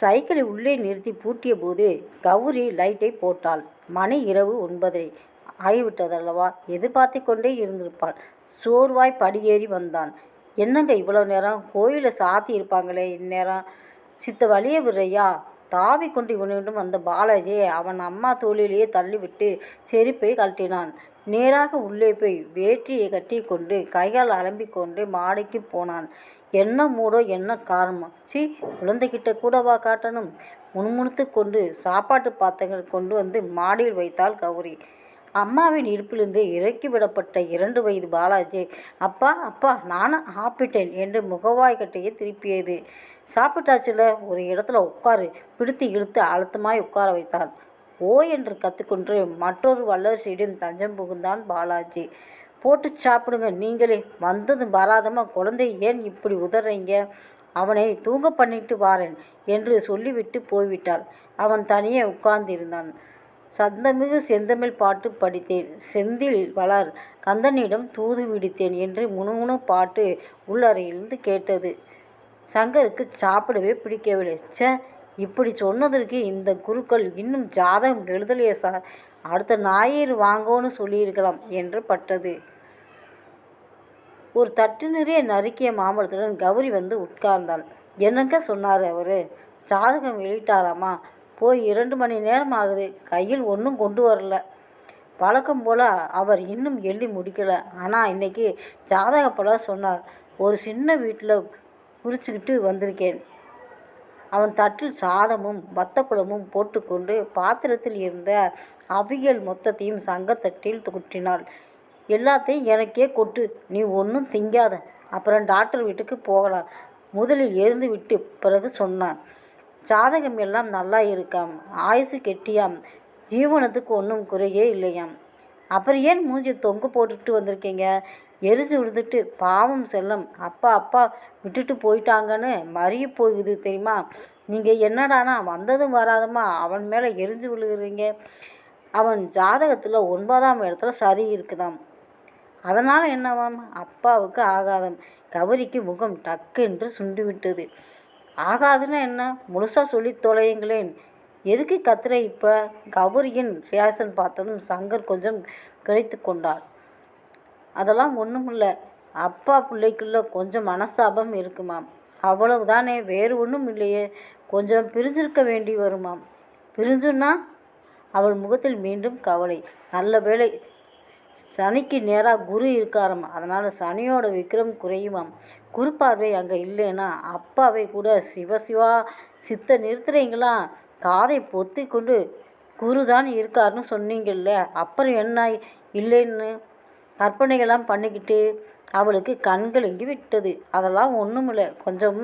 சைக்கிளை உள்ளே நிறுத்தி பூட்டிய போது கௌரி லைட்டை போட்டாள். மணி இரவு ஒன்பதரை. ஆகிவிட்டதல்லவா? எதிர்பார்த்து கொண்டே இருந்திருப்பாள். சோர்வாய் படியேறி வந்தான். என்னங்க இவ்வளோ நேரம்? கோயிலில் சாத்தி இருப்பாங்களே இந்நேரம். சித்த வழிய விடுறையா? தாவி கொண்டு இவனிடம் வந்த பாலாஜி அவன் அம்மா தோளிலேயே தள்ளிவிட்டு செருப்பை கழட்டினான். நேராக உள்ளே போய் வேட்டியை கட்டி கொண்டு கைகால் அலம்பிக் கொண்டு மாடிக்கு போனான். என்ன மூடோ என்ன காரணமோ. சீ குழந்தைகிட்ட கூடவா காட்டணும்? முணுமுணுத்து கொண்டு சாப்பாட்டு பாத்திரங்கள் கொண்டு வந்து மாடியில் வைத்தாள் கௌரி. அம்மாவின் இருப்பிலிருந்து இறக்கி விடப்பட்ட இரண்டு வயது பாலாஜி அப்பா அப்பா நானும் ஆப்பிட்டேன் என்று முகவாய் கட்டையை திருப்பியது. சாப்பிட்டாச்சுல ஒரு இடத்துல உட்காரு பிடித்து இழுத்து அழுத்தமாய் உட்கார வைத்தாள். ஓ என்று கத்துக்கொண்டு மற்றொரு வல்லரசியிடம் தஞ்சம் புகுந்தான் பாலாஜி. போட்டு சாப்பிடுங்க. நீங்களே வந்ததும் வராதமாக குழந்தை ஏன் இப்படி உதறீங்க? அவனை தூங்க பண்ணிட்டு வாரேன் என்று சொல்லிவிட்டு போய்விட்டாள். அவன் தனியே உட்கார்ந்திருந்தான். சந்தமிகு செந்தமிழ் பாட்டு படித்தேன். செந்தில் வளர் கந்தனிடம் தூது விடுத்தேன் என்று முணுமுணு பாட்டு உள்ளறையிலிருந்து கேட்டது. சங்கருக்கு சாப்பிடவே பிடிக்கவில்லை. ச்சே இப்படி சொன்னதற்கு இந்த குருக்கள் இன்னும் ஜாதகம் எழுதலையே சார். அடுத்த ஞாயிறு வாங்கோன்னு சொல்லியிருக்கலாம் என்று பட்டது. ஒரு தட்டு நிறைய நறுக்கிய மாம்பழத்துடன் கௌரி வந்து உட்கார்ந்தாள். என்னங்க சொன்னார் அவர்? ஜாதகம் வெளியிட்டாராமா போய் இரண்டு மணி நேரம் ஆகுது. கையில் ஒன்றும் கொண்டு வரல. வழக்கம் போல் அவர் இன்னும் எழுதி முடிக்கலை. ஆனால் இன்னைக்கு ஜாதகப்பட சொன்னார். ஒரு சின்ன வீட்டில் குறிச்சிக்கிட்டு வந்திருக்கேன். அவன் தட்டில் சாதமும் வத்தக்குழம்பும் போட்டுக்கொண்டு பாத்திரத்தில் இருந்த அவியல் மொத்தத்தையும் சங்கத்தட்டில் கொட்டினாள். எல்லாத்தையும் எனக்கே கொட்டு. நீ ஒன்றும் திங்காத. அப்புறம் டாக்டர் வீட்டுக்கு போகலாம். முதலில் எரிந்து விட்டு பிறகு சொன்னான். ஜாதகம் எல்லாம் நல்லா இருக்காம். ஆயுசு கெட்டியாம். ஜீவனத்துக்கு ஒன்றும் குறையே இல்லையாம். அப்புறம் ஏன் மூஞ்சி தொங்க போட்டுட்டு வந்திருக்கீங்க? எரிஞ்சு விழுந்துட்டு பாவம் செல்லம். அப்பா அப்பா விட்டுட்டு போயிட்டாங்கன்னு மறிய போகுது தெரியுமா? நீங்கள் என்னடானா வந்ததும் வராதுமா அவன் மேலே எரிஞ்சு விழுகிறீங்க. அவன் ஜாதகத்தில் ஒன்பதாம் இடத்துல சரி இருக்குதாம். அதனால் என்னவாம்? அப்பாவுக்கு ஆகாதம். கௌரிக்கு முகம் டக்கென்று சுண்டி விட்டது ஆகாதுன்னா என்ன? முழுசாக சொல்லி தொலையுங்களேன். எதுக்கு கத்துற இப்போ? கௌரியின் ரியாக்ஷன் பார்த்ததும் சங்கர் கொஞ்சம் கிடைத்து கொண்டார். அதெல்லாம் ஒன்றும் இல்லை. அப்பா பிள்ளைக்குள்ள கொஞ்சம் மனஸ்தாபம் இருக்குமாம். அவ்வளவுதானே வேறு ஒன்றும் இல்லையே. கொஞ்சம் பிரிஞ்சிருக்க வேண்டி வருமாம். பிரிஞ்சுன்னா அவள் முகத்தில் மீண்டும் கவலை. நல்ல வேளை சனிக்கு நேராக குரு இருக்காராம். அதனால் சனியோட விக்ரம் குறையுமாம். குரு பார்வை அங்கே இல்லைன்னா அப்பாவை கூட சிவ சிவா சித்த நிறுத்துறீங்களா? காதை பொத்தி கொண்டு குரு தான் இருக்காருன்னு சொன்னீங்கல்ல அப்புறம் என்ன? இல்லைன்னு கற்பனைகள்லாம் பண்ணிக்கிட்டு அவளுக்கு கண்கள் இங்கி விட்டது. அதெல்லாம் ஒன்றுமில்ல கொஞ்சம்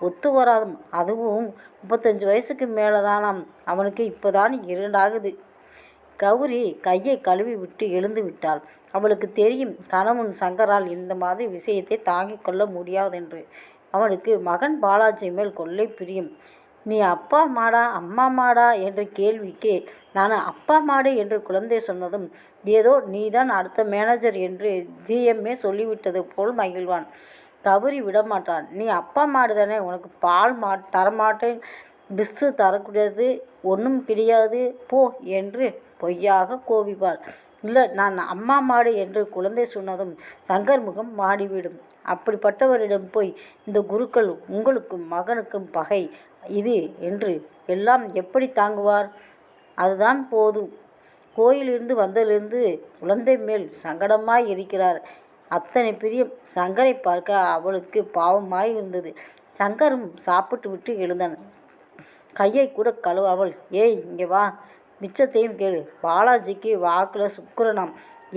ஒத்து வராதும். அதுவும் முப்பத்தஞ்சு வயசுக்கு மேலே தானாம் அவனுக்கு இப்போதான் இரண்டாகுது. கௌரி கையை கழுவி விட்டு எழுந்து விட்டாள். அவளுக்கு தெரியும் கணவன் சங்கரால் இந்த மாதிரி விஷயத்தை தாங்கிக் கொள்ள முடியாதென்று. அவனுக்கு மகன் பாலாஜி மேல் கொள்ளை பிரியும். நீ அப்பா மாடா அம்மா மாடா? என்ற கேள்விக்கு நான் அப்பா மாடு என்று குழந்தை சொன்னதும் ஏதோ நீதான் அடுத்த மேனேஜர் என்று ஜிஎம்ஏ சொல்லிவிட்டது போல் மகிழ்வான். தவறி விடமாட்டான் நீ அப்பா மாடு தானே உனக்கு பால் மா தரமாட்டேன். டிஸ்ஸு தரக்கூடியது ஒன்றும் கிடையாது போ என்று பொய்யாக கோபிப்பாள். இல்லை நான் அம்மா மாடு என்று குழந்தை சொன்னதும் சங்கர் முகம் மாடிவிடும். அப்படிப்பட்டவரிடம் போய் இந்த குருக்கள் உங்களுக்கும் மகனுக்கும் பகை. இது என்று எல்லாம் எப்படி தாங்குவார்? அதுதான் போதும். கோயிலிருந்து வந்ததிலிருந்து குழந்தை மேல் சங்கடமாய் இருக்கிறார். அத்தனை பிரியம் சங்கரை பார்க்க அவளுக்கு பாவமாய் இருந்தது. சங்கரும் சாப்பிட்டு விட்டு எழுந்தான். கையை கூட கழுவாமல் ஏய் இங்கே வா. மிச்சத்தையும் கேளு. பாலாஜிக்கு வாக்கில் சுக்கிரனாம்.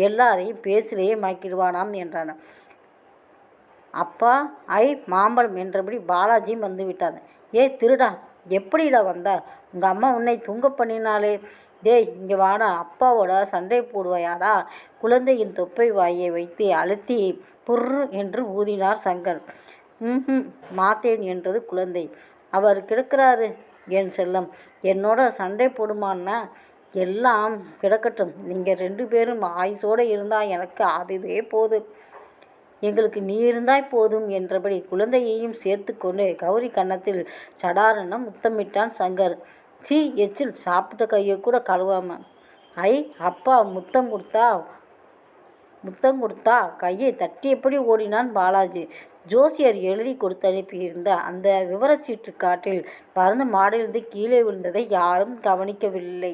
எல்லாரையும் பேசிலேயே மயக்கிடுவானாம் என்றான். அப்பா ஐ மாம்பழம் என்றபடி பாலாஜியும் வந்து விட்டான். ஏய் திருடா. எப்படிடா வந்தா? உங்கள் அம்மா உன்னை தூங்க பண்ணினாலே டேய் இங்கே வாடா. அப்பாவோட சண்டை போடுவாயாடா. குழந்தையின் தொப்பை வாயை வைத்து அழுத்தி புர்ரு என்று ஊதினார் சங்கர். ம் மாத்தேன் என்றது குழந்தை. அவர் கிடக்கிறாரு. என் செல்லம் என்னோட சண்டை போடுமான்னா எல்லாம் கிடக்கட்டும். நீங்கள் ரெண்டு பேரும் ஆயுசோடு இருந்தால் எனக்கு அதுவே போதும். எங்களுக்கு நீ இருந்தாய் போதும் என்றபடி குழந்தையையும் சேர்த்து கொண்டு கௌரி கன்னத்தில் சடாரணம் முத்தமிட்டான் சங்கர். சீ எச்சில் சாப்பிட்ட கையை கூட கழுவாம. ஐ அப்பா முத்தம் கொடுத்தா முத்தம் கொடுத்தா கையை தட்டியபடி ஓடினான் பாலாஜி. ஜோசியர் எழுதி கொடுத்து அனுப்பியிருந்த அந்த விவரச்சீட்டு காட்டில் பறந்து மாடிலிருந்து கீழே விழுந்ததை யாரும் கவனிக்கவில்லை.